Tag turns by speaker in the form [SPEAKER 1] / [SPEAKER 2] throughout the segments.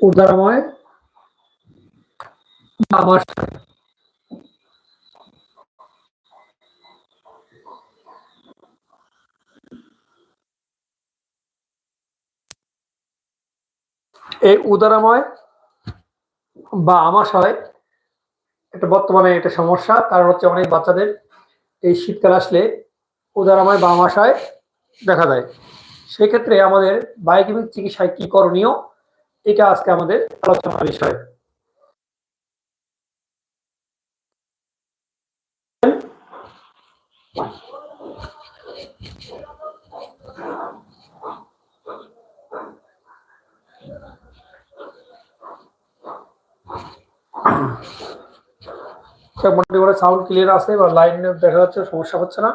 [SPEAKER 1] উদারময় আমাশয় এই উদারাময় বা আমাশয়, এটা বর্তমানে এটা সমস্যা। কারণ হচ্ছে অনেক বাচ্চাদের এই শীতকাল আসলে উদারাময় বা আমাশয় দেখা দেয়। সেক্ষেত্রে আমাদের বায়োকেমিক চিকিৎসায় কি করণীয়, এটা আজকে আমাদের আলোচনার বিষয়। মোটামুটি করে সাউন্ড ক্লিয়ার আছে বা লাইন দেখা যাচ্ছে, সমস্যা হচ্ছে না।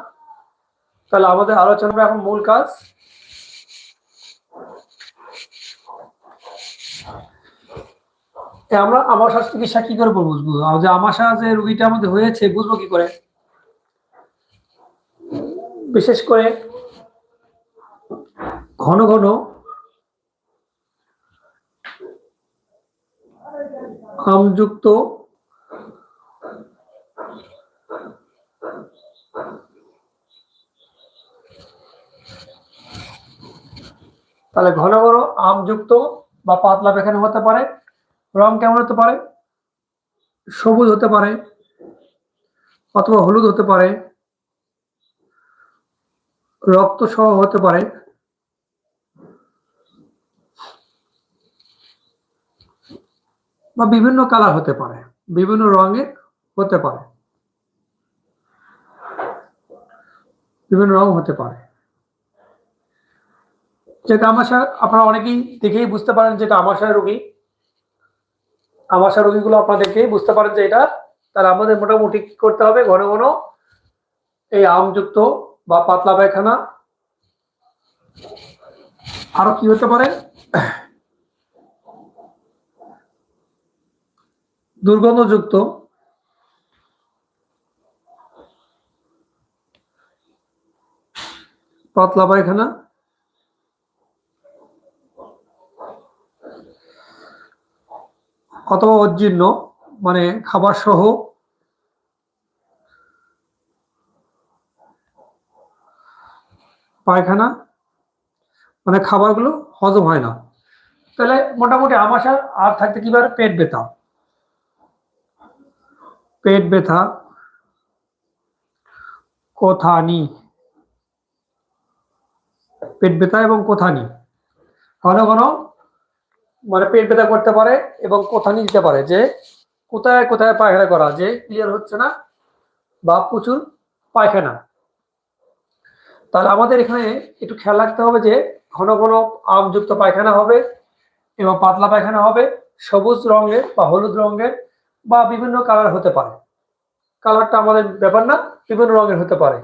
[SPEAKER 1] তাহলে আমাদের এখন মূল কাজ। আমরা চিকিৎসা কি করে বুঝব? যে আমাশা যে রুগীটা আমাদের হয়েছে, বুঝব কি করে? বিশেষ করে ঘন ঘন আমযুক্ত তাহলে ঘন ঘন আমযুক্ত বা পাতলা পায়খানা হতে পারে, রং কেমন হতে পারে? সবুজ হতে পারে অথবা হলুদ হতে পারে, রক্ত সহ হতে পারে। বা বিভিন্ন কালার হতে পারে, বিভিন্ন রঙের হতে পারে, বিভিন্ন রং হতে পারে। যেটা আমাশা আপনারা অনেকেই দেখেই বুঝতে পারেন যেটা আমাশায় রোগী। আমাশা রোগীগুলো আপনারা দেখেই বুঝতে পারেন যে এটা। তাহলে আমাদের মোটামুটি কি করতে হবে? ঘন ঘন এই আমযুক্ত বা পাতলা পায়খানা। আরও কি হতে পারে? দুর্গন্ধযুক্ত। পাতলা পায়খানা। অথবা অজীর্ণ মানে খাবার সহ। পায়খানা মানে খাবারগুলো হজম হয় না। তাহলে মোটামুটি আমাশা আর থাকতে কি পেট ব্যথা। পেট ব্যথা। কোথানি। পেট ব্যথা এবং কোথানি। ঘন ঘন মানে পেট ব্যথা করতে পারে এবং কোথানি দিতে পারে যে কোথায় কোথায় পায়খানা করা, যে ক্লিয়ার হচ্ছে না বা প্রচুর পায়খানা। তাহলে আমাদের এখানে একটু খেয়াল রাখতে হবে যে ঘন ঘন আমযুক্ত পায়খানা হবে এবং পাতলা পায়খানা হবে, সবুজ রঙের বা হলুদ রঙের বা বিভিন্ন কালার হতে পারে। কালারটা আমাদের ব্যাপার না, বিভিন্ন রঙের হতে পারে।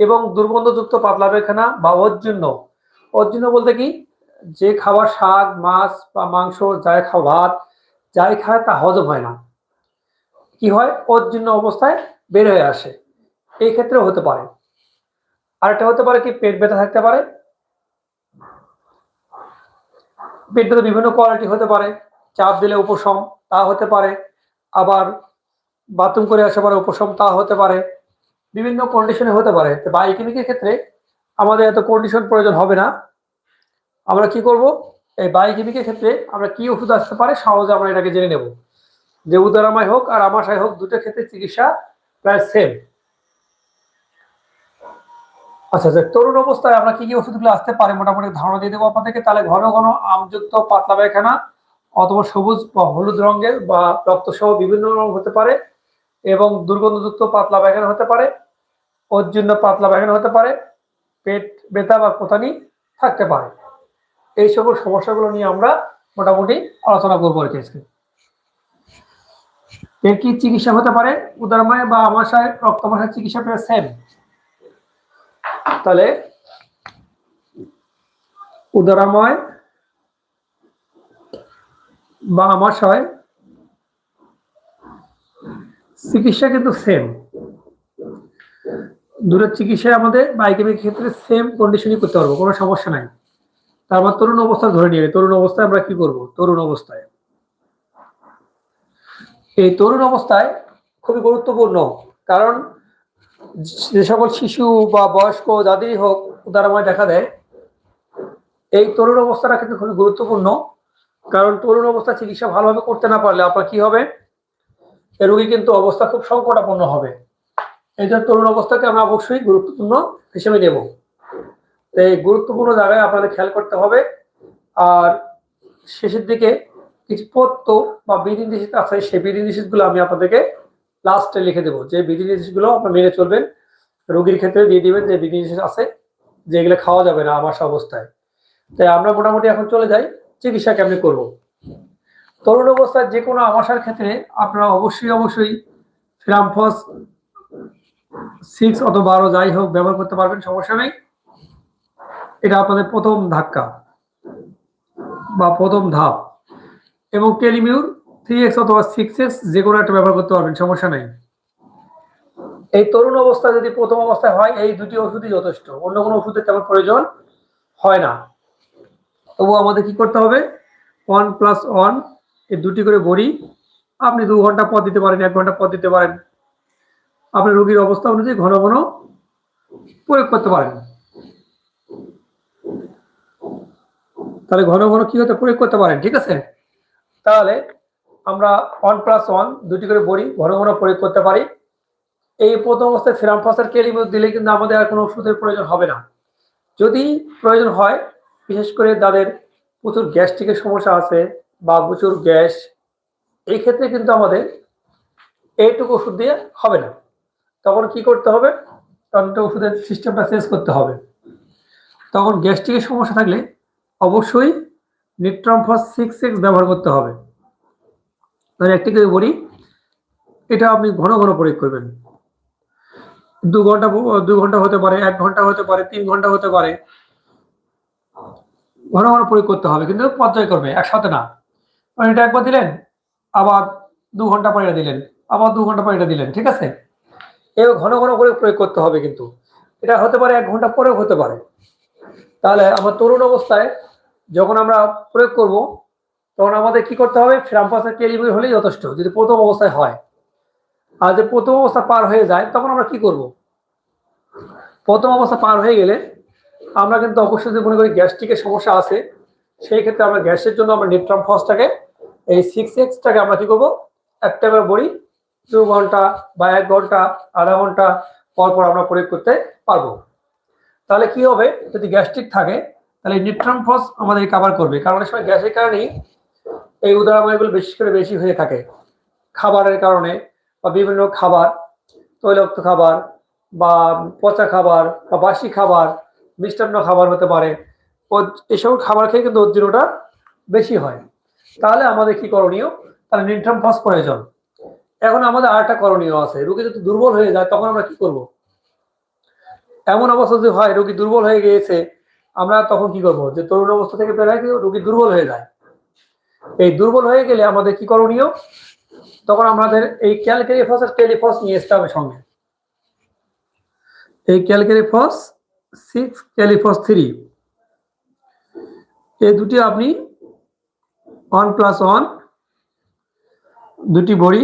[SPEAKER 1] এবং দুর্গন্ধযুক্ত পাতলা পায়খানা বা ওর জন্য ওর জন্য বলতে কি যে খাবার শাক, মাছ বা মাংস যাই খাওয়া ভাত, যাই খায় তা হজম হয় না। কি হয়? জন্য অবস্থায় বের হয়ে আসে। এই ক্ষেত্রেও হতে পারে। আরেকটা হতে পারে কি? পেট ব্যথা থাকতে পারে। পেট ব্যথা বিভিন্ন কোয়ালিটি হতে পারে। চাপ দিলে উপশম, তা হতে পারে। আবার বাথরুম করে আসা পারে উপশম, তা হতে পারে। বিভিন্ন কন্ডিশনে হতে পারে। তো বায়োকেমিকের ক্ষেত্রে আমাদের এত কন্ডিশন প্রয়োজন হবে না। আমরা কি করব? এই বায়োকেমিকের ক্ষেত্রে আমরা কি ওষুধ আসতে পারে সহজে আমরা এটাকে জেনে নেব। যে উদারামায় হোক আর আমাশায় হোক দুটো ক্ষেত্রে চিকিৎসা প্রায় সেম আচ্ছা আচ্ছা তরুণ অবস্থায় আমরা কি কি ওষুধগুলো আসতে পারে মোটামুটি ধারণা দিয়ে দেবো আপনাদেরকে। তাহলে ঘন ঘন আমযুক্ত পাতলা পায়খানা অথবা সবুজ বা হলুদ রঙের বা রক্তসহ বিভিন্ন রং হতে পারে এবং দুর্গন্ধযুক্ত পাতলা পায়খানা হতে পারে ওর জন্য পাতলা পায়খানা হতে পারে, পেট ব্যথা বা কোথানি থাকতে পারে। এই সকল সমস্যাগুলো নিয়ে আমরা মোটামুটি আলোচনা করব আজকে। এর কি চিকিৎসা হতে পারে? উদারময় বা আমাশায় রক্তমাশায় চিকিৎসা প্রায় সেম তাহলে উদারাময় বা আমাশয় চিকিৎসা কিন্তু সেম দূরের চিকিৎসায় আমাদের বাইকের ক্ষেত্রে সেম কন্ডিশনই করতে পারব, কোনো সমস্যা নাই। তারপর তরুণ অবস্থা ধরে নিয়ে তরুণ অবস্থায় আমরা কি করব? তরুণ অবস্থায়। এই তরুণ অবস্থায় খুবই গুরুত্বপূর্ণ, কারণ যে সকল শিশু বা বয়স্ক যাদেরই হোক উদারাময় দেখা দেয়। এই তরুণ অবস্থাটা কিন্তু খুবই গুরুত্বপূর্ণ, কারণ তরুণ অবস্থা চিকিৎসা ভালোভাবে করতে না পারলে আপনার কি হবে? এ রোগী কিন্তু অবস্থা খুব সংকটাপন্ন হবে। এই জন্য তরুণ অবস্থাকে আমরা অবশ্যই গুরুত্বপূর্ণ হিসেবে নেব। এই গুরুত্বপূর্ণ জায়গায় আপনাদের খেয়াল করতে হবে। আর শেষের দিকে কিছু পত্য বা বিধি নিষেধ আছে, সেই বিধি নিষেধগুলো আমি আপনাদেরকে লাস্টে লিখে দেবো। যে বিধি নিষেধগুলো আপনার মেনে চলবেন, রোগীর ক্ষেত্রে দিয়ে দিবেন যে বিধি নিষেধ আছে যেগুলো খাওয়া যাবে না আমার অবস্থায়। তাই আমরা মোটামুটি এখন চলে যাই, চিকিৎসা কেমনি করব? তরুণ অবস্থায় যে কোনো আমাশার ক্ষেত্রে আপনারা অবশ্যই অবশ্যই ফ্রামফস সিক্স অথবা বারো যাই হোক ব্যবহার করতে পারবেন, সমস্যা নেই। এটা আপনাদের প্রথম ধাক্কা বা প্রথম ধাপ। এবং টেলিমিউর থ্রি এক্স অথবা সিক্স এক্স যে কোনো একটা ব্যবহার করতে পারবেন, সমস্যা নেই। এই তরুণ অবস্থা যদি প্রথম অবস্থায় হয়, এই দুটি ওষুধই যথেষ্ট। অন্য কোনো ওষুধের তেমন প্রয়োজন হয় না। তবু আমাদের কি করতে হবে? ওয়ান প্লাস ওয়ান এই দুটি করে বড়ি আপনি দু ঘণ্টা পর দিতে পারেন, এক ঘণ্টা পর দিতে পারেন। আপনি রোগীর অবস্থা অনুযায়ী ঘন ঘন প্রয়োগ করতে পারেন। তাহলে ঘন ঘন কি হতে প্রয়োগ করতে পারেন, ঠিক আছে? তাহলে আমরা ওয়ান প্লাস ওয়ান দুটি করে বড়ি ঘন ঘন প্রয়োগ করতে পারি। এই প্রথম অবস্থায় ফেরামফাসার কেলিমিউট দিলে কিন্তু আমাদের আর কোনো ওষুধের প্রয়োজন হবে না। যদি প্রয়োজন হয়, বিশেষ করে যাদের প্রচুর গ্যাস্ট্রিকের সমস্যা আছে বা প্রচুর গ্যাস, এই ক্ষেত্রে কিন্তু আমাদের এইটুকু ওষুধ দিয়ে হবে না। তখন কি করতে হবে? তখন ওষুধের সিস্টেমটা চেঞ্জ করতে হবে। তখন গ্যাস্ট্রিকের সমস্যা থাকলে অবশ্যই নিট্রামফস সিক্স সিক্স ব্যবহার করতে হবে। তাহলে একটি করে বলি, এটা আপনি ঘন ঘন প্রয়োগ করবেন। দু ঘণ্টা দু ঘণ্টা হতে পারে, এক ঘণ্টা হতে পারে, তিন ঘণ্টা হতে পারে। ঘন ঘন প্রয়োগ করতে হবে, কিন্তু পর্যায় করবে, একসাথে না। মানে এটা একবার দিলেন, আবার দু ঘণ্টা পরে এটা দিলেন, আবার দু ঘণ্টা পরে এটা দিলেন, ঠিক আছে? এবার ঘন ঘন করে প্রয়োগ করতে হবে কিন্তু। এটা হতে পারে এক ঘণ্টা পরেও হতে পারে। তাহলে আমার তরুণ অবস্থায় যখন আমরা প্রয়োগ করব, তখন আমাদের কি করতে হবে? ফ্রাম্পাসের টেলিবই হলেই যথেষ্ট, যদি প্রথম অবস্থায় হয়। আর যে প্রথম অবস্থা পার হয়ে যায়, তখন আমরা কি করব? প্রথম অবস্থা পার হয়ে গেলে আমরা কিন্তু অবশ্যই যদি মনে করি গ্যাস্ট্রিকের সমস্যা আছে, সেই ক্ষেত্রে আমরা গ্যাসের জন্য আমরা নিট্রাম ফসটাকে, এই সিক্স এক্সটাকে আমরা কি করব? একটা করে বড়ি, দু ঘণ্টা বা এক ঘণ্টা, আধা ঘণ্টা পর পর আমরা প্রয়োগ করতে পারব। তাহলে কি হবে? যদি গ্যাস্ট্রিক থাকে তাহলে নিট্রাম ফস আমাদের কাভার করবে। কারণ অনেক সময় গ্যাসের কারণেই এই উদাহরণগুলো বেশি করে বেশি হয়ে থাকে। খাবারের কারণে বা বিভিন্ন খাবার, তৈলাক্ত খাবার বা পচা খাবার বা বাসি খাবার, মিষ্টান্ন খাবার হতে পারে। এসব খাবার খেয়ে কিন্তু ওর বেশি হয়। তাহলে আমাদের কি করণীয়? তাহলে নিউট্রাম ফস প্রয়োজন। এখন আমাদের আর একটা করণীয় আছে। রোগী যদি দুর্বল হয়ে যায়, তখন আমরা কি করব? এমন অবস্থা যদি হয়, রোগী দুর্বল হয়ে গিয়েছে আমরা তখন কি করব? যে তরুণ অবস্থা থেকে বেরোয় রোগী দুর্বল হয়ে যায়। এই দুর্বল হয়ে গেলে আমাদের কি করণীয়? তখন আমাদের এই ক্যালকেরিফস আর টেলিফস নিয়ে আসতে হবে সঙ্গে। এই ক্যালকেরিফস সিক্স ক্যালিফস থ্রি। এই দুটি আপনি ওয়ান প্লাস ওয়ান, দুটি বড়ি,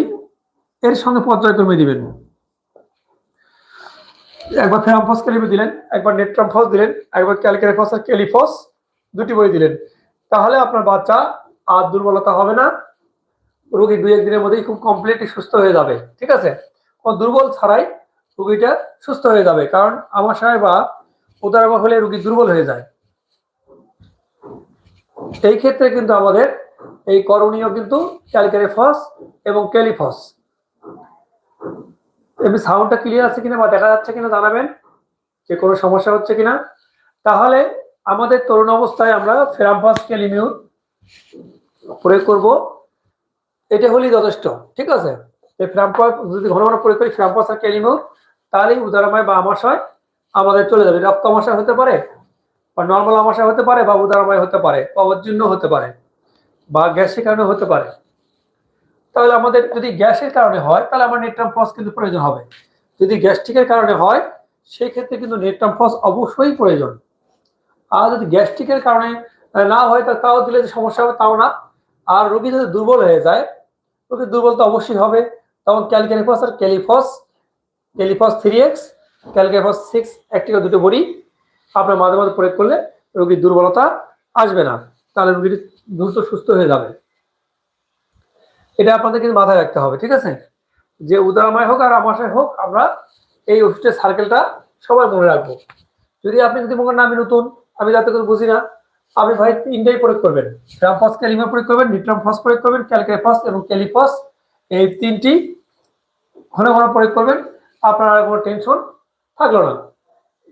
[SPEAKER 1] এর সঙ্গে পর্যায়ক্রমে দিবেন। একবার ফেরামফস ক্যালিফে দিলেন, একবার নেট্রামফস দিলেন, একবার ক্যালকেরিফস আর ক্যালিফস দুটি বই দিলেন। তাহলে আপনার বাচ্চা আর দুর্বলতা হবে না, রোগী দুই একদিনের মধ্যেই খুব কমপ্লিটলি সুস্থ হয়ে যাবে, ঠিক আছে? দুর্বল ছাড়াই রুগীটা সুস্থ হয়ে যাবে, কারণ আমার সাহেব বা উদারমা হলে রুগী দুর্বল হয়ে যায়। এই ক্ষেত্রে কিন্তু আমাদের এই করণীয় কিন্তু ক্যালকারিফস এবং ক্যালিফস এমনি সাউন্ডটা ক্লিয়ার আছে কিনা বা দেখা যাচ্ছে কিনা জানাবেন, যে কোনো সমস্যা হচ্ছে কিনা। তাহলে আমাদের তরুণ অবস্থায় আমরা ফেরামফাস ক্যালিমিউট প্রয়োগ করব। এটা হলেই যথেষ্ট, ঠিক আছে? এই ফ্রাম্পাস, যদি ঘন ঘন প্রয়োগ করি ফ্রাম্পাস আর ক্যালিমিউট তাহলেই উদারাময় বা আমাশয় আমাদের চলে যাবে। রক্ত আমাশয় হতে পারে বা নর্মাল আমাশয় হতে পারে বা উদারময় হতে পারে বা অজীর্ণ হতে পারে বা গ্যাসের কারণে হতে পারে। তাহলে আমাদের যদি গ্যাসের কারণে হয়, তাহলে আমার নেট্রাম ফস কিন্তু প্রয়োজন হবে। যদি গ্যাস্ট্রিকের কারণে হয় সেই ক্ষেত্রে কিন্তু নেট্রাম ফস অবশ্যই প্রয়োজন। আর যদি গ্যাস্ট্রিকের কারণে না হয়, তা তাও দিলে যে সমস্যা হবে, তাও না। আর রোগী যদি দুর্বল হয়ে যায় রোগীর দুর্বল তো অবশ্যই হবে। তখন ক্যালকেনিফস আর ক্যালিফস ক্যালিফস থ্রি এক্স ক্যালকেফস সিক্স একটি করে দুটো বড়ি আপনার মাঝে মাঝে প্রয়োগ করলে রোগীর দুর্বলতা আসবে না। তাহলে রোগীর দ্রুত সুস্থ হয়ে যাবে। এটা আপনাদের কিন্তু মাথায় রাখতে হবে, ঠিক আছে? যে উদারাময় হোক আর আমাশয় হোক, আমরা এই ওষুধের সার্কেলটা সবাই মনে রাখব। যদি আপনি যদি মনে আমি নতুন, আমি যাতে করে বুঝি না, আপনি ভাই তিনটাই প্রয়োগ করবেন। গ্রামফস ক্যালিমা প্রয়োগ করবেন নিট্রাম ফস প্রয়োগ করবেন ক্যালকেফস এবং ক্যালিফস এই তিনটি ঘন ঘন প্রয়োগ করবেন। আপনার আর কোনো টেনশন থাকল না।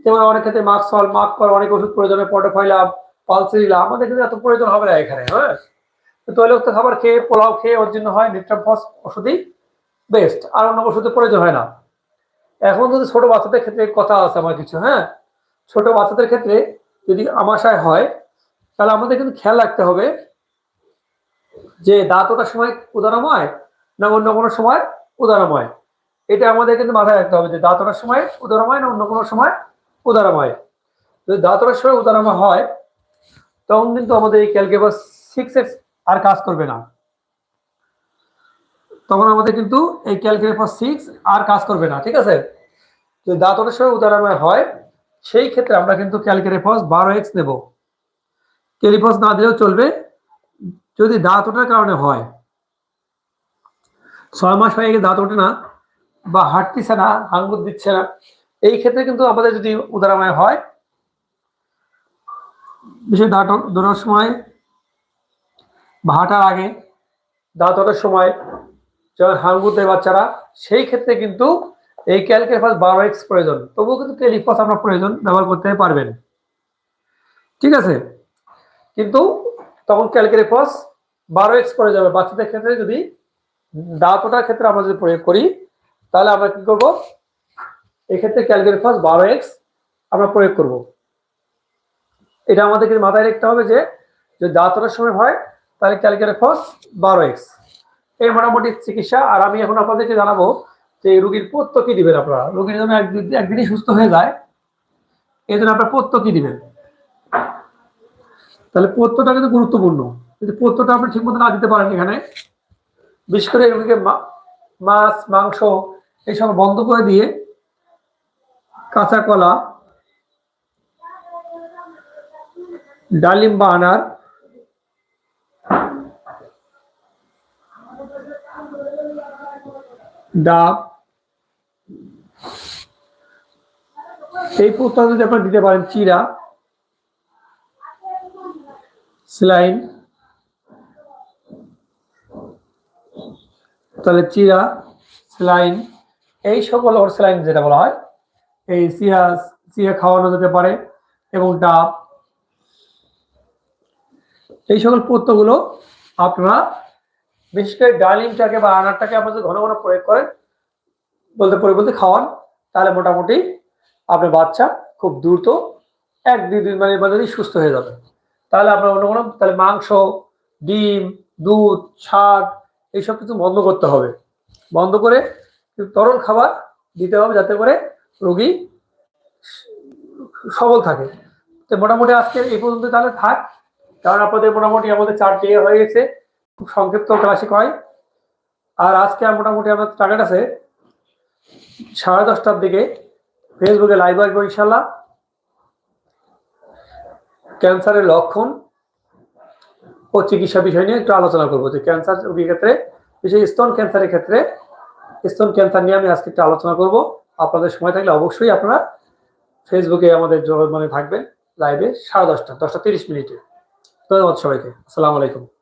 [SPEAKER 1] যেমন অনেক ক্ষেত্রে মাস্ক সল মাস্ক কর, অনেক ওষুধ প্রয়োজনে পটোফাইলাম পালসিলাম, আমাদের কিন্তু এত প্রয়োজন হবে না এখানে হ্যাঁ? তৈলাক্ত খাবার খেয়ে, পোলাও খেয়ে, ওর জন্য হয় নিট্রাম ফস ওষুধই বেস্ট আর অন্য ওষুধের প্রয়োজন হয় না। এখন যদি ছোট বাচ্চাদের ক্ষেত্রে কথা আছে আমার কিছু হ্যাঁ? ছোট বাচ্চাদের ক্ষেত্রে যদি আমাশায় হয়, তাহলে আমাদের কিন্তু খেয়াল রাখতে হবে যে দাঁত ওঠার সময় উদারময় না অন্য কোনো সময় উদারময়। এটা আমাদের কিন্তু মাথায় রাখতে হবে যে দাঁত ওঠার সময় উদারময় না অন্য কোনো সময় উদারময়। যদি দাঁত ওঠার সময় উদারময় হয়, তখন কিন্তু আমাদের এই ক্যালকেবাস সিক্স এক্স আর কাজ করবে না। তখন আমাদের কিন্তু এই ক্যালকুলেটর সিক্স আর কাজ করবে না, ঠিক আছে? যদি দাঁত ওঠার সময় উদাহরণময় হয়, সেই ক্ষেত্রে আমরা কিন্তু ক্যালকুলেটর বারো এক্স নেব। ক্যালিফস না দিলেও চলবে। যদি দাঁত ওঠার কারণে হয়, ছয় মাস হয়ে গেলে দাঁত ওঠে না বা হাঁটতিছে না আঙ্গুর দিচ্ছে না, এই ক্ষেত্রে কিন্তু আমাদের যদি উদাহরণময় হয়, বিশেষ দাঁত দৌড়ার সময় বা হাঁটার আগে দাঁত ওঠার সময় যখন হাঙ্গুর দেয় বাচ্চারা, সেই ক্ষেত্রে কিন্তু এই ক্যালকেফাস বারো এক্স প্রয়োজন। তবুও কিন্তু ক্যালিফাস আপনার প্রয়োজন, ব্যবহার করতে পারবেন। ঠিক আছে? কিন্তু তখন ক্যালকেফাস বারো এক্স প্রয়োজন হবে বাচ্চাদের ক্ষেত্রে যদি দাঁত ক্ষেত্রে আমরা যদি প্রয়োগ করি, তাহলে আমরা কি করব? এক্ষেত্রে ক্যালকেফাস বারো এক্স আমরা প্রয়োগ করব। এটা আমাদেরকে মাথায় রাখতে হবে যে যদি দাঁত ওঠার সময় হয় তাহলে ক্যালকেফাস বারো এক্স এই মোটামুটি চিকিৎসা, আর আমি এখন আপনাদেরকে জানাব যে রুগীর পথ্য কি দিবেন আপনারা। রুগীর জন্য একদিন- একদিনই সুস্থ হয়ে যায়, এই জন্য আপনার পথ্য কি দিবেন? তাহলে পথ্যটা কিন্তু গুরুত্বপূর্ণ। যদি পথ্যটা আপনি ঠিক মতো না দিতে পারেন এখানে, বিশেষ করে রুগীকে মাছ, মাংস এইসব বন্ধ করে দিয়ে কাঁচা কলা, ডালিম বা আনার ডাব। এই প্রস্তাব যদি আপনারা দিতে পারেন, চিরা। স্লাইন। তাহলে চিরা, স্লাইন। এই সকল ওর স্লাইন যেটা বলা হয়, এই চিরা চিরা খাওয়ানো যেতে পারে এবং ডাব। এই সকল পত্রগুলো আপনারা বিশেষ করে ডালিমটাকে বা আনারটাকে আপনারা যদি ঘন ঘন প্রয়োগ করেন, বলতে পরে বলতে খাওয়ান, তাহলে মোটামুটি আপনার বাচ্চা খুব দ্রুত এক দুই দিন মানে মধ্যেই সুস্থ হয়ে যাবে। তাহলে আপনার অন্য কোনো, তাহলে মাংস, ডিম, দুধ, শাক এইসব কিছু বন্ধ করতে হবে। বন্ধ করে তরল খাবার দিতে হবে যাতে করে রোগী সবল থাকে। তো মোটামুটি আজকে এই পর্যন্ত তাহলে থাক। কারণ আপনাদের মোটামুটি আমাদের চারটে হয়ে গেছে। খুব সংক্ষিপ্ত ক্লাসিক হয়। আর আজকে মোটামুটি আমার টার্গেট আছে সাড়ে দশটার দিকে ফেসবুকে লাইভ আসব ইনশাল্লাহ। ক্যান্সারের লক্ষণ ও চিকিৎসা বিষয় নিয়ে একটু আলোচনা করব যে ক্যান্সার রোগীর ক্ষেত্রে, বিশেষ স্তন ক্যান্সারের ক্ষেত্রে স্তন ক্যান্সার নিয়ে আমি আজকে একটু আলোচনা করব। আপনাদের সময় থাকলে অবশ্যই আপনারা ফেসবুকে আমাদের মানে থাকবেন। লাইভে সাড়ে দশটা দশটা তিরিশ মিনিটে। ধন্যবাদ সবাইকে। আসসালামু আলাইকুম।